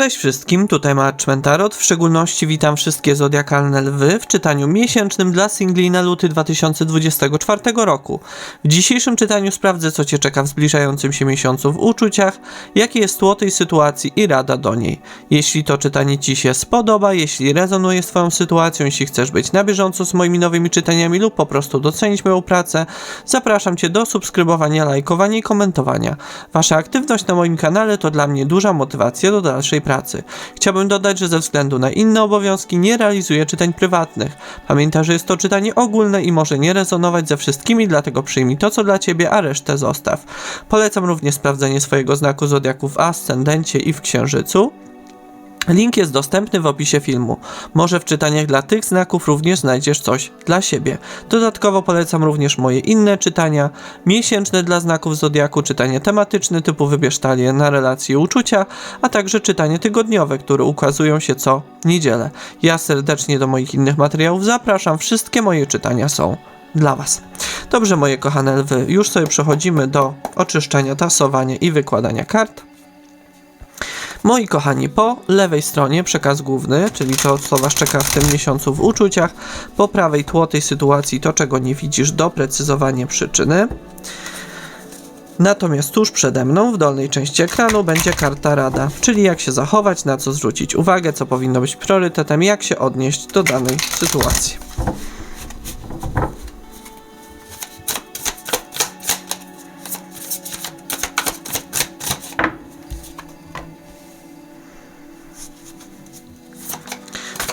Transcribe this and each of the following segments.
Cześć wszystkim, tutaj Marchman Tarot. W szczególności witam wszystkie zodiakalne lwy w czytaniu miesięcznym dla singli na luty 2024 roku. W dzisiejszym czytaniu sprawdzę, co Cię czeka w zbliżającym się miesiącu w uczuciach, jakie jest tło tej sytuacji i rada do niej. Jeśli to czytanie Ci się spodoba, jeśli rezonuje z Twoją sytuacją, jeśli chcesz być na bieżąco z moimi nowymi czytaniami lub po prostu docenić moją pracę, zapraszam Cię do subskrybowania, lajkowania i komentowania. Wasza aktywność na moim kanale to dla mnie duża motywacja do dalszej pracy. Chciałbym dodać, że ze względu na inne obowiązki nie realizuję czytań prywatnych. Pamiętaj, że jest to czytanie ogólne i może nie rezonować ze wszystkimi, dlatego przyjmij to, co dla Ciebie, a resztę zostaw. Polecam również sprawdzenie swojego znaku zodiaku w ascendencie i w księżycu. Link jest dostępny w opisie filmu. Może w czytaniach dla tych znaków również znajdziesz coś dla siebie. Dodatkowo polecam również moje inne czytania, miesięczne dla znaków zodiaku, czytanie tematyczne typu wybierz talię na relacje i uczucia, a także czytanie tygodniowe, które ukazują się co niedzielę. Ja serdecznie do moich innych materiałów zapraszam. Wszystkie moje czytania są dla Was. Dobrze, moje kochane lwy, już sobie przechodzimy do oczyszczania, tasowania i wykładania kart. Moi kochani, po lewej stronie przekaz główny, czyli to, co Was czeka w tym miesiącu w uczuciach, po prawej tło tej sytuacji, to czego nie widzisz, doprecyzowanie przyczyny. Natomiast tuż przede mną, w dolnej części ekranu, będzie karta rada, czyli jak się zachować, na co zwrócić uwagę, co powinno być priorytetem, jak się odnieść do danej sytuacji.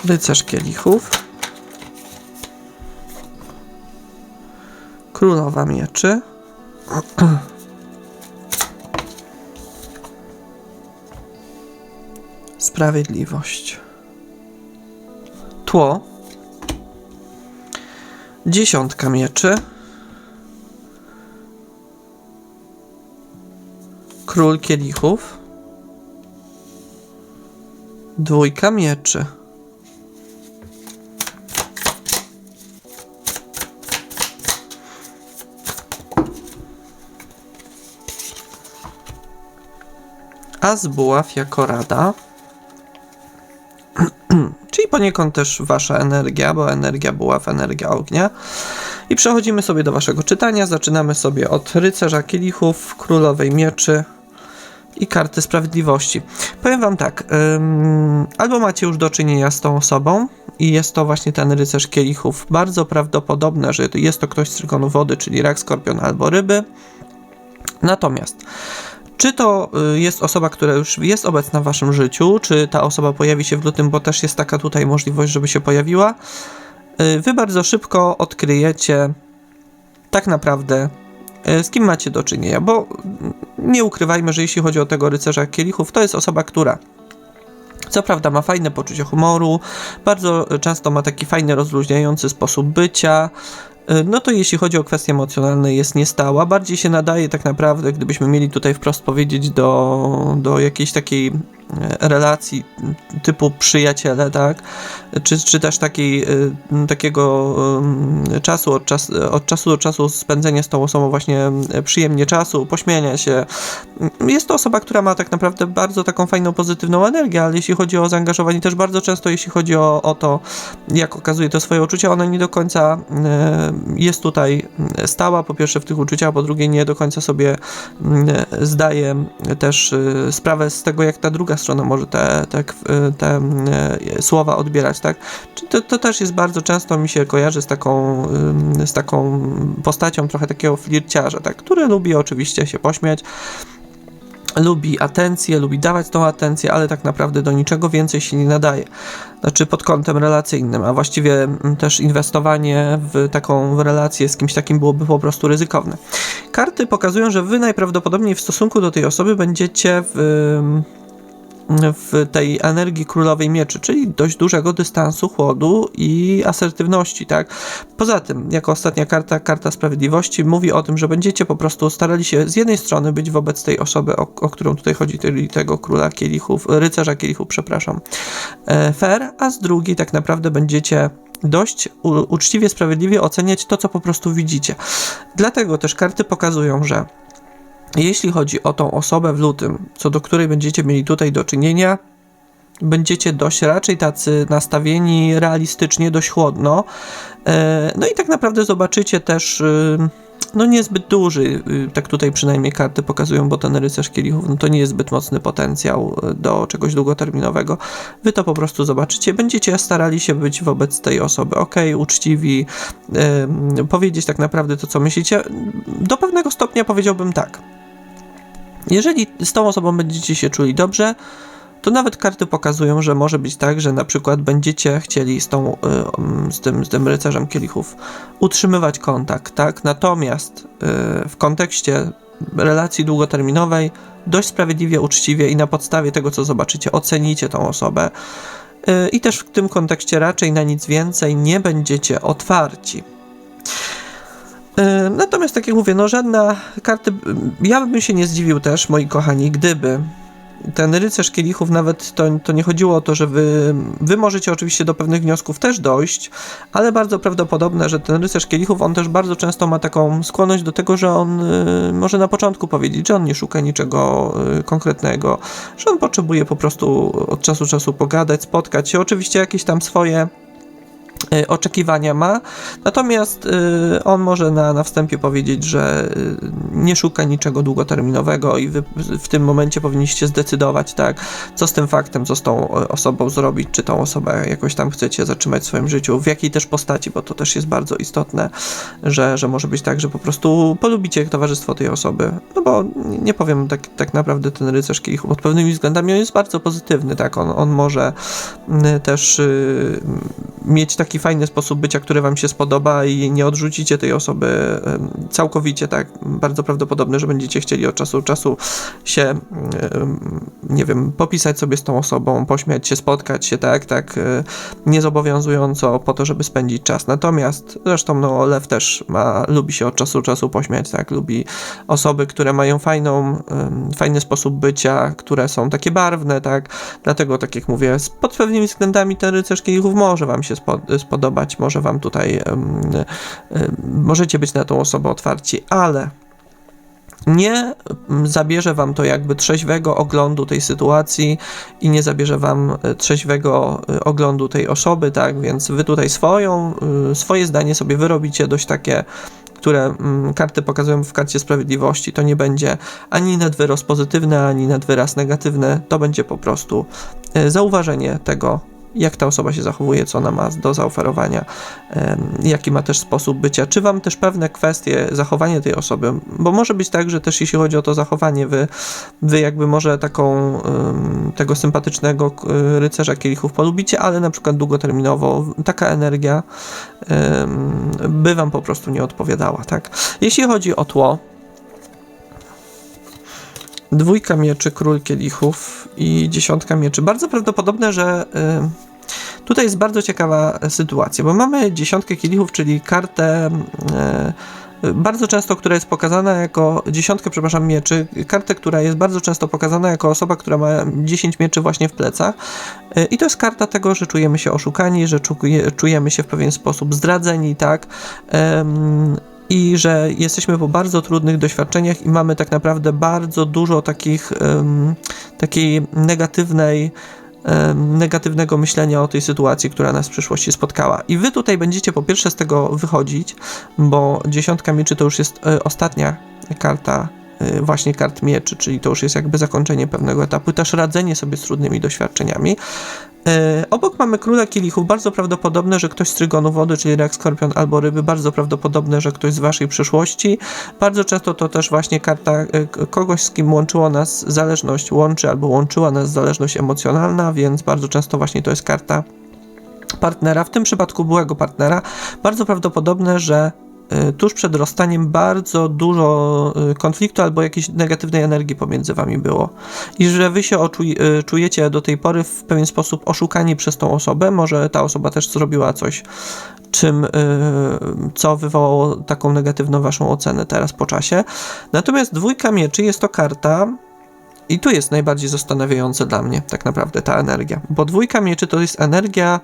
Rycerz kielichów. Królowa mieczy. Sprawiedliwość. Tło. Dziesiątka mieczy. Król kielichów. Dwójka mieczy. As buław jako rada. Czyli poniekąd też wasza energia, bo energia buław, energia ognia. I przechodzimy sobie do waszego czytania. Zaczynamy sobie od rycerza kielichów, królowej mieczy i karty sprawiedliwości. Powiem wam tak, ym, albo macie już do czynienia z tą osobą i jest to właśnie ten rycerz kielichów. Bardzo prawdopodobne, że jest to ktoś z trygonu wody, czyli rak, skorpion albo ryby. Natomiast czy to y, jest osoba, która już jest obecna w waszym życiu, czy ta osoba pojawi się w lutym, bo też jest taka tutaj możliwość, żeby się pojawiła, y, wy bardzo szybko odkryjecie tak naprawdę y, z kim macie do czynienia, bo nie ukrywajmy, że jeśli chodzi o tego rycerza kielichów, to jest osoba, która co prawda ma fajne poczucie humoru, bardzo często ma taki fajny, rozluźniający sposób bycia, no to jeśli chodzi o kwestie emocjonalne jest niestała, bardziej się nadaje tak naprawdę, gdybyśmy mieli tutaj wprost powiedzieć do, do jakiejś takiej relacji typu przyjaciele, tak? Czy, czy też takiej, takiego czasu od, czas, od czasu do czasu spędzenia z tą osobą właśnie przyjemnie czasu, pośmiania się. Jest to osoba, która ma tak naprawdę bardzo taką fajną, pozytywną energię, ale jeśli chodzi o zaangażowanie, też bardzo często jeśli chodzi o, o to, jak okazuje to swoje uczucia, ona nie do końca jest tutaj stała, po pierwsze w tych uczuciach, po drugie nie do końca sobie zdaje też sprawę z tego, jak ta druga strona może te, te, te e, słowa odbierać, tak? To, to też jest bardzo często mi się kojarzy z taką, z taką postacią trochę takiego flirciarza, tak? Który lubi oczywiście się pośmiać, lubi atencję, lubi dawać tą atencję, ale tak naprawdę do niczego więcej się nie nadaje. Znaczy pod kątem relacyjnym, a właściwie też inwestowanie w taką relację z kimś takim byłoby po prostu ryzykowne. Karty pokazują, że wy najprawdopodobniej w stosunku do tej osoby będziecie w w tej energii królowej mieczy, czyli dość dużego dystansu, chłodu i asertywności, tak? Poza tym, jako ostatnia karta, karta sprawiedliwości, mówi o tym, że będziecie po prostu starali się z jednej strony być wobec tej osoby, o, o którą tutaj chodzi, czyli tego króla kielichów, rycerza kielichów, przepraszam, e, fair, a z drugiej tak naprawdę będziecie dość uczciwie, sprawiedliwie oceniać to, co po prostu widzicie. Dlatego też karty pokazują, że jeśli chodzi o tą osobę w lutym, co do której będziecie mieli tutaj do czynienia, będziecie dość raczej tacy nastawieni realistycznie, dość chłodno. E, No i tak naprawdę zobaczycie też y, no niezbyt duży, y, tak tutaj przynajmniej karty pokazują, bo ten rycerz kielichów, no to nie jest zbyt mocny potencjał do czegoś długoterminowego. Wy to po prostu zobaczycie, będziecie starali się być wobec tej osoby ok, uczciwi, powiedzieć tak naprawdę to, co myślicie. Do pewnego stopnia powiedziałbym tak. Jeżeli z tą osobą będziecie się czuli dobrze, to nawet karty pokazują, że może być tak, że na przykład będziecie chcieli z, tą, y, mm, z, tym, z tym rycerzem kielichów utrzymywać kontakt, tak? Natomiast y, w kontekście relacji długoterminowej dość sprawiedliwie, uczciwie i na podstawie tego, co zobaczycie, ocenicie tą osobę. Y, I też w tym kontekście raczej na nic więcej nie będziecie otwarci. Natomiast, tak jak mówię, no żadna karty. Ja bym się nie zdziwił też, moi kochani, gdyby ten rycerz kielichów, nawet to, to nie chodziło o to, że wy, wy możecie oczywiście do pewnych wniosków też dojść, ale bardzo prawdopodobne, że ten rycerz kielichów, on też bardzo często ma taką skłonność do tego, że on y, może na początku powiedzieć, że on nie szuka niczego y, konkretnego, że on potrzebuje po prostu od czasu do czasu pogadać, spotkać się, oczywiście jakieś tam swoje oczekiwania ma, natomiast y, on może na, na wstępie powiedzieć, że y, nie szuka niczego długoterminowego i wy w tym momencie powinniście zdecydować, tak, co z tym faktem, co z tą y, osobą zrobić, czy tą osobę jakoś tam chcecie zatrzymać w swoim życiu, w jakiej też postaci, bo to też jest bardzo istotne, że, że może być tak, że po prostu polubicie towarzystwo tej osoby, no bo nie- powiem, tak, tak naprawdę ten rycerz kielichów pod pewnymi względami on jest bardzo pozytywny, tak, on, on może y, też y, mieć taki fajny sposób bycia, który wam się spodoba i nie odrzucicie tej osoby całkowicie, tak. Bardzo prawdopodobne, że będziecie chcieli od czasu do czasu się, nie wiem, popisać sobie z tą osobą, pośmiać się, spotkać się, tak, tak, e, niezobowiązująco po to, żeby spędzić czas. Natomiast, zresztą, no, Lew też ma, lubi się od czasu do czasu pośmiać, tak, lubi osoby, które mają fajną, fajny sposób bycia, które są takie barwne, tak, dlatego, tak jak mówię, pod pewnymi względami ten rycerz kielichów może wam się spodobać, może wam tutaj, możecie być na tą osobę otwarci, ale nie mm, zabierze wam to jakby trzeźwego oglądu tej sytuacji i nie zabierze wam e, trzeźwego e, oglądu tej osoby, tak? Więc wy tutaj swoją, y, swoje zdanie sobie wyrobicie dość takie, które mm, karty pokazują w karcie sprawiedliwości. To nie będzie ani nadwyraz pozytywne, ani nadwyraz negatywne. To będzie po prostu e, zauważenie tego, jak ta osoba się zachowuje, co ona ma do zaoferowania, jaki ma też sposób bycia, czy wam też pewne kwestie zachowania tej osoby, bo może być tak, że też jeśli chodzi o to zachowanie, wy, wy jakby może taką tego sympatycznego rycerza kielichów polubicie, ale na przykład długoterminowo taka energia by wam po prostu nie odpowiadała, tak? Jeśli chodzi o tło, dwójka mieczy, król kielichów i dziesiątka mieczy. Bardzo prawdopodobne, że y, tutaj jest bardzo ciekawa sytuacja, bo mamy dziesiątkę kielichów, czyli kartę y, bardzo często, która jest pokazana jako dziesiątkę, przepraszam, mieczy, kartę, która jest bardzo często pokazana jako osoba, która ma 10 mieczy właśnie w plecach. I to jest karta tego, że czujemy się oszukani, że czuje, czujemy się w pewien sposób zdradzeni, tak? I że jesteśmy po bardzo trudnych doświadczeniach i mamy tak naprawdę bardzo dużo takich takiej negatywnej negatywnego myślenia o tej sytuacji, która nas w przyszłości spotkała. I wy tutaj będziecie po pierwsze z tego wychodzić, bo dziesiątka mieczy to już jest e, ostatnia karta e, właśnie kart mieczy, czyli to już jest jakby zakończenie pewnego etapu, też radzenie sobie z trudnymi doświadczeniami. E, obok mamy króla kielichów, bardzo prawdopodobne, że ktoś z trygonu wody, czyli rak, skorpion albo ryby, bardzo prawdopodobne, że ktoś z waszej przyszłości. Bardzo często to też właśnie karta e, kogoś, z kim łączyło nas zależność, łączy albo łączyła nas zależność emocjonalna, więc bardzo często właśnie to jest karta partnera, w tym przypadku byłego partnera. Bardzo prawdopodobne, że tuż przed rozstaniem bardzo dużo y, konfliktu albo jakiejś negatywnej energii pomiędzy wami było. I że wy się y, czujecie do tej pory w pewien sposób oszukani przez tą osobę. Może ta osoba też zrobiła coś, czym, y, co wywołało taką negatywną waszą ocenę teraz po czasie. Natomiast dwójka mieczy jest to karta, i tu jest najbardziej zastanawiające dla mnie tak naprawdę ta energia, bo dwójka mieczy to jest energia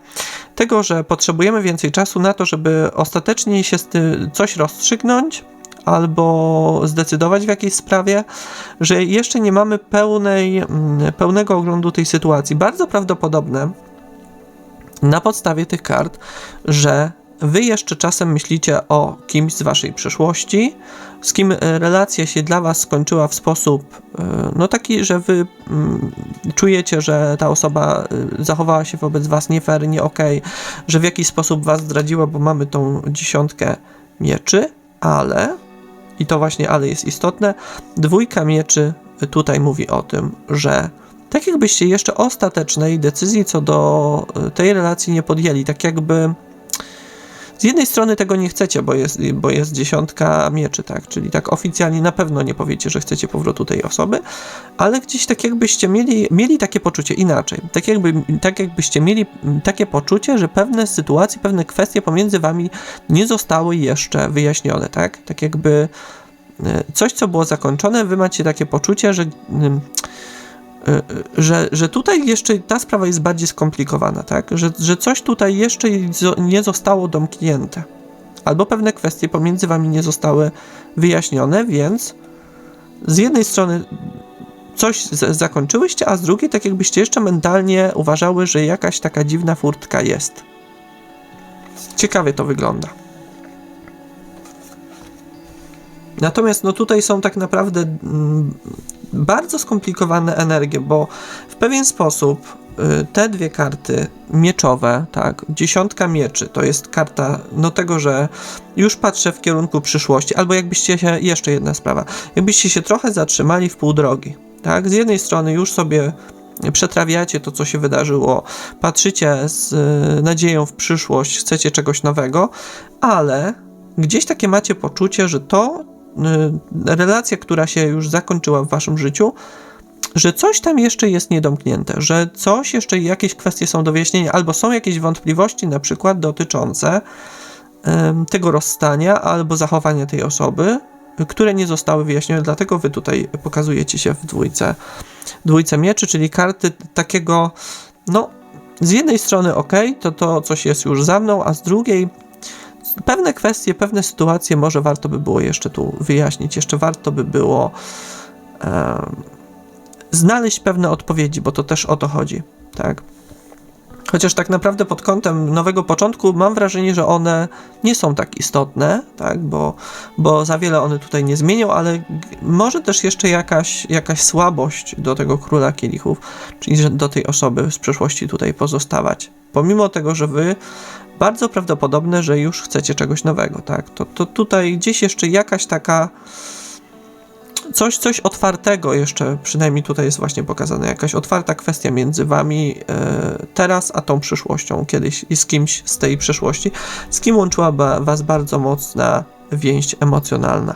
tego, że potrzebujemy więcej czasu na to, żeby ostatecznie się z tym coś rozstrzygnąć, albo zdecydować w jakiejś sprawie, że jeszcze nie mamy pełnej, mm, pełnego oglądu tej sytuacji. Bardzo prawdopodobne na podstawie tych kart, że wy jeszcze czasem myślicie o kimś z waszej przeszłości, z kim e, relacja się dla was skończyła w sposób e, no taki, że wy mm, czujecie, że ta osoba e, zachowała się wobec was nie fair, nie okej, że w jakiś sposób was zdradziła, bo mamy tą dziesiątkę mieczy, ale i to właśnie ale jest istotne, dwójka mieczy tutaj mówi o tym, że tak jakbyście jeszcze ostatecznej decyzji co do tej relacji nie podjęli, tak jakby z jednej strony tego nie chcecie, bo jest, bo jest dziesiątka mieczy, tak? Czyli tak oficjalnie na pewno nie powiecie, że chcecie powrotu tej osoby, ale gdzieś tak jakbyście mieli, mieli takie poczucie inaczej. Tak, jakby, tak jakbyście mieli takie poczucie, że pewne sytuacje, pewne kwestie pomiędzy wami nie zostały jeszcze wyjaśnione, tak? Tak jakby e, coś, co było zakończone, wy macie takie poczucie, że że, że tutaj jeszcze ta sprawa jest bardziej skomplikowana, tak? Że, że coś tutaj jeszcze nie zostało domknięte. Albo pewne kwestie pomiędzy wami nie zostały wyjaśnione, więc z jednej strony coś zakończyłyście, a z drugiej tak jakbyście jeszcze mentalnie uważały, że jakaś taka dziwna furtka jest. Ciekawie to wygląda. Natomiast no tutaj są tak naprawdę mm, bardzo skomplikowane energie, bo w pewien sposób y, te dwie karty mieczowe, tak, dziesiątka mieczy, to jest karta no tego, że już patrzę w kierunku przyszłości, albo jakbyście się, jeszcze jedna sprawa, jakbyście się trochę zatrzymali w pół drogi, tak, z jednej strony już sobie przetrawiacie to, co się wydarzyło, patrzycie z y, nadzieją w przyszłość, chcecie czegoś nowego, ale gdzieś takie macie poczucie, że to, relacja, która się już zakończyła w waszym życiu, że coś tam jeszcze jest niedomknięte, że coś jeszcze, jakieś kwestie są do wyjaśnienia, albo są jakieś wątpliwości, na przykład dotyczące tego rozstania albo zachowania tej osoby, które nie zostały wyjaśnione, dlatego wy tutaj pokazujecie się w dwójce, dwójce mieczy, czyli karty takiego, no, z jednej strony ok, to to coś jest już za mną, a z drugiej pewne kwestie, pewne sytuacje może warto by było jeszcze tu wyjaśnić, jeszcze warto by było e, znaleźć pewne odpowiedzi, bo to też o to chodzi, tak? Chociaż tak naprawdę pod kątem nowego początku mam wrażenie, że one nie są tak istotne, tak? Bo, bo za wiele one tutaj nie zmienią, ale może też jeszcze jakaś, jakaś słabość do tego króla kielichów, czyli do tej osoby z przeszłości tutaj pozostawać. Pomimo tego, że wy bardzo prawdopodobne, że już chcecie czegoś nowego, tak? To, to tutaj gdzieś jeszcze jakaś taka coś, coś otwartego jeszcze, przynajmniej tutaj jest właśnie pokazane, jakaś otwarta kwestia między wami e, teraz, a tą przyszłością kiedyś i z kimś z tej przeszłości, z kim łączyła was bardzo mocna więź emocjonalna.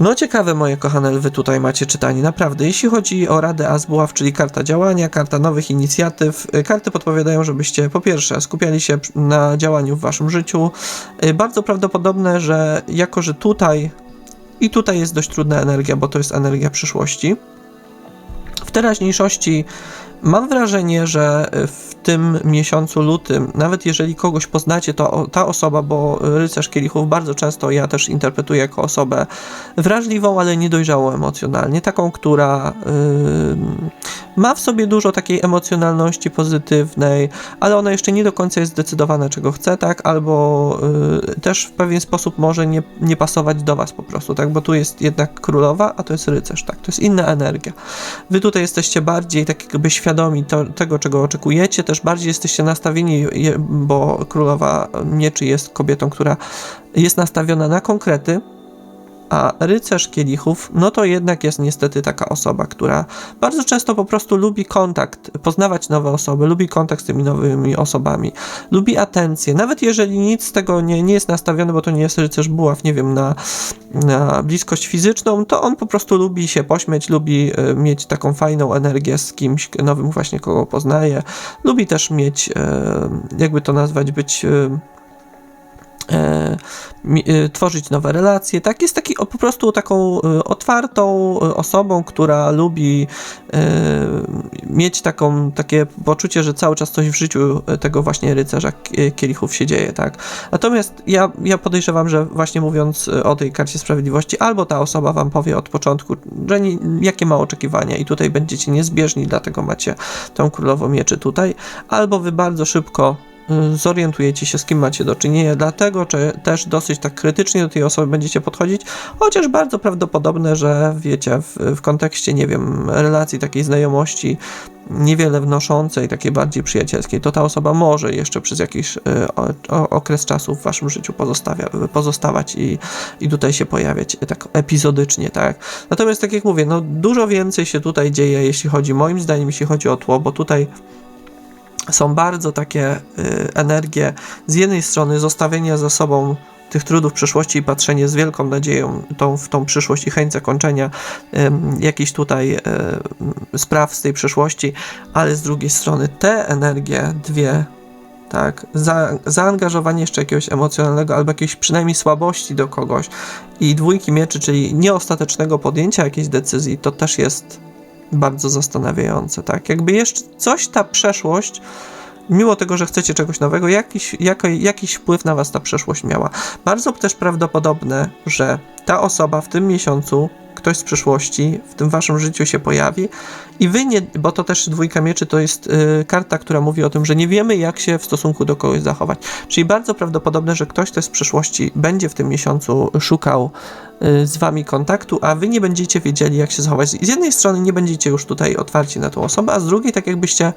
No ciekawe moje kochane lwy tutaj macie czytanie, naprawdę. Jeśli chodzi o Radę Azbuław, czyli karta działania, karta nowych inicjatyw, y, karty podpowiadają, żebyście po pierwsze skupiali się na działaniu w waszym życiu. Y, bardzo prawdopodobne, że jako, że tutaj i tutaj jest dość trudna energia, bo to jest energia przyszłości. W teraźniejszości mam wrażenie, że w tym miesiącu lutym, nawet jeżeli kogoś poznacie, to ta osoba, bo rycerz kielichów bardzo często ja też interpretuję jako osobę wrażliwą, ale niedojrzałą emocjonalnie, taką, która yy, ma w sobie dużo takiej emocjonalności pozytywnej, ale ona jeszcze nie do końca jest zdecydowana, czego chce, tak, albo yy, też w pewien sposób może nie, nie pasować do was po prostu, tak, bo tu jest jednak królowa, a to jest rycerz, tak, to jest inna energia. Wy tutaj jesteście bardziej tak jakby świadomi to, tego, czego oczekujecie, też bardziej jesteście nastawieni, bo królowa mieczy jest kobietą, która jest nastawiona na konkrety, a rycerz kielichów, no to jednak jest niestety taka osoba, która bardzo często po prostu lubi kontakt, poznawać nowe osoby, lubi kontakt z tymi nowymi osobami, lubi atencję. Nawet jeżeli nic z tego nie, nie jest nastawione, bo to nie jest rycerz buław, nie wiem, na, na bliskość fizyczną, to on po prostu lubi się pośmiać, lubi e, mieć taką fajną energię z kimś nowym, właśnie kogo poznaje. Lubi też mieć, e, jakby to nazwać, być e, tworzyć nowe relacje, tak? Jest taki po prostu taką e, otwartą e, osobą, która lubi e, mieć taką, takie poczucie, że cały czas coś w życiu e, tego właśnie rycerza kielichów się dzieje, tak? Natomiast ja, ja podejrzewam, że właśnie mówiąc e, o tej karcie sprawiedliwości, albo ta osoba wam powie od początku, że nie, jakie ma oczekiwania i tutaj będziecie niezbieżni, dlatego macie tą królową mieczy tutaj, albo wy bardzo szybko zorientujecie się, z kim macie do czynienia, dlatego czy też dosyć tak krytycznie do tej osoby będziecie podchodzić, chociaż bardzo prawdopodobne, że wiecie, w, w kontekście, nie wiem, relacji takiej znajomości, niewiele wnoszącej, takiej bardziej przyjacielskiej, to ta osoba może jeszcze przez jakiś y, o, okres czasu w waszym życiu pozostawia, pozostawać i, i tutaj się pojawiać y, tak epizodycznie, tak. Natomiast tak jak mówię, no dużo więcej się tutaj dzieje, jeśli chodzi, moim zdaniem, jeśli chodzi o tło, bo tutaj są bardzo takie y, energie, z jednej strony zostawienia za sobą tych trudów przeszłości i patrzenie z wielką nadzieją tą, w tą przyszłość i chęć zakończenia ym, jakichś tutaj y, spraw z tej przeszłości, ale z drugiej strony te energie, dwie, tak, za, zaangażowanie jeszcze jakiegoś emocjonalnego albo jakiejś przynajmniej słabości do kogoś i dwójki mieczy, czyli nieostatecznego podjęcia jakiejś decyzji, to też jest bardzo zastanawiające, tak? Jakby jeszcze coś ta przeszłość, mimo tego, że chcecie czegoś nowego, jakiś, jako, jakiś wpływ na was ta przeszłość miała. Bardzo też prawdopodobne, że ta osoba w tym miesiącu, ktoś z przyszłości w tym waszym życiu się pojawi i wy nie, bo to też dwójka mieczy to jest y, karta, która mówi o tym, że nie wiemy jak się w stosunku do kogoś zachować. Czyli bardzo prawdopodobne, że ktoś też z przyszłości będzie w tym miesiącu szukał y, z wami kontaktu, a wy nie będziecie wiedzieli jak się zachować. Z jednej strony nie będziecie już tutaj otwarci na tą osobę, a z drugiej tak jakbyście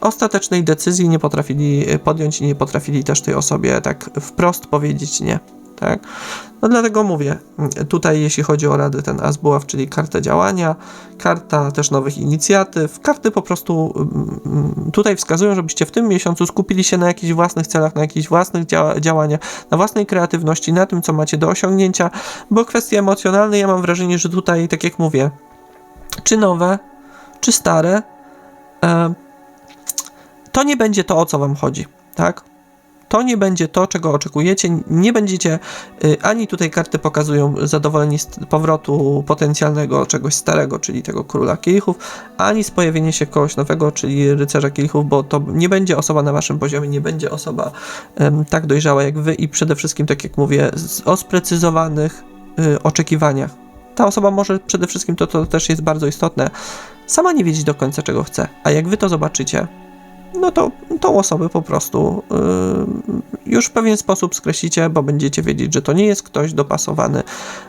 ostatecznej decyzji nie potrafili y, podjąć i nie potrafili też tej osobie tak wprost powiedzieć nie. Tak? No dlatego mówię, tutaj jeśli chodzi o rady, ten Asbuław, czyli karta działania, karta też nowych inicjatyw, karty po prostu mm, tutaj wskazują, żebyście w tym miesiącu skupili się na jakichś własnych celach, na jakichś własnych dzia- działaniach, na własnej kreatywności, na tym, co macie do osiągnięcia, bo kwestie emocjonalne, ja mam wrażenie, że tutaj, tak jak mówię, czy nowe, czy stare, to nie będzie to, o co wam chodzi, tak? To nie będzie to, czego oczekujecie. Nie będziecie y, ani tutaj karty pokazują zadowoleni z powrotu potencjalnego czegoś starego, czyli tego króla kielichów, ani z pojawienia się kogoś nowego, czyli rycerza kielichów, bo to nie będzie osoba na waszym poziomie, nie będzie osoba em, tak dojrzała jak wy i przede wszystkim, tak jak mówię, z, o sprecyzowanych y, oczekiwaniach. Ta osoba może przede wszystkim, to, to też jest bardzo istotne, sama nie wiedzieć do końca czego chce, a jak wy to zobaczycie, no to tą osobę po prostu yy, już w pewien sposób skreślicie, bo będziecie wiedzieć, że to nie jest ktoś dopasowany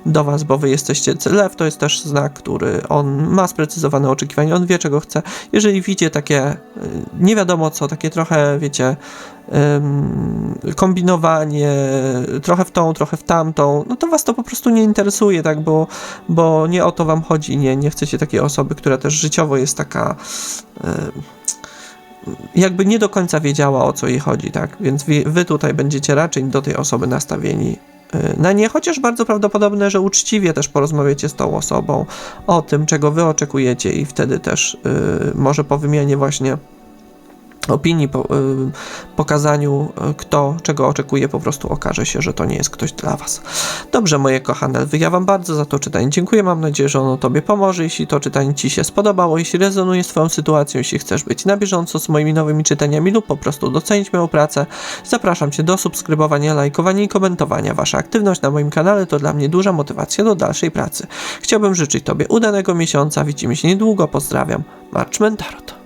do was, bo wy jesteście. Lew to jest też znak, który on ma sprecyzowane oczekiwania, on wie czego chce. Jeżeli widzi takie yy, nie wiadomo co, takie trochę, wiecie, ym, kombinowanie, trochę w tą, trochę w tamtą, no to was to po prostu nie interesuje, tak, bo, bo nie o to wam chodzi, nie, nie chcecie takiej osoby, która też życiowo jest taka. Yy, jakby nie do końca wiedziała o co jej chodzi, tak? Więc wy, wy tutaj będziecie raczej do tej osoby nastawieni y, na nie, chociaż bardzo prawdopodobne, że uczciwie też porozmawiacie z tą osobą o tym, czego wy oczekujecie i wtedy też y, może po wymianie właśnie opinii, po y, pokazaniu y, kto czego oczekuje, po prostu okaże się, że to nie jest ktoś dla was. Dobrze, moje kochane, ja wam bardzo za to czytanie dziękuję, mam nadzieję, że ono tobie pomoże, jeśli to czytanie ci się spodobało, jeśli rezonuje z twoją sytuacją, jeśli chcesz być na bieżąco z moimi nowymi czytaniami lub po prostu docenić moją pracę, zapraszam cię do subskrybowania, lajkowania i komentowania. Wasza aktywność na moim kanale to dla mnie duża motywacja do dalszej pracy. Chciałbym życzyć tobie udanego miesiąca, widzimy się niedługo, pozdrawiam, March Mentarot.